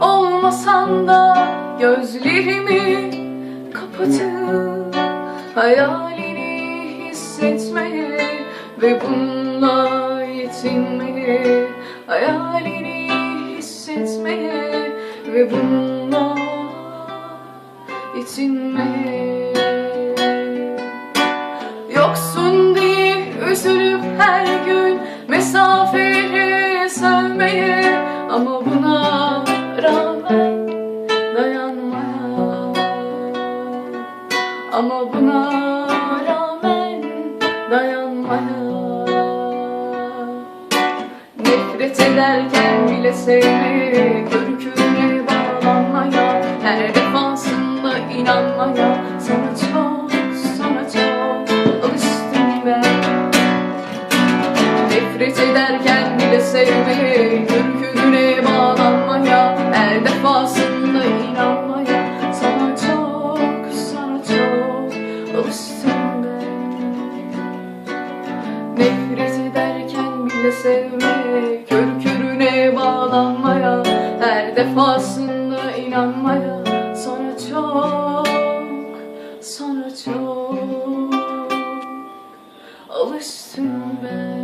olsan da gözlerimi kapatıp hayalini hissetmeye ve bununla yetinmeye hayalini hissetmeye ve bununla yetinmeye Yoksun diye üzülüp her gün mesafeleri sevmeye Ama buna rağmen dayanmaya Ama buna rağmen dayanmaya Nefret ederken bile sevmeye Körküne bağlanmaya Her defasında inanmaya ederken bile sevmeye Körküne bağlanmaya Her defasında inanmaya. Sana çok, sana çok alıştım ben. Nefret ederken bile sevmeye Kör körüne bağlanmaya Her defasında inanmaya. Sonra çok Sonra çok Alıştım ben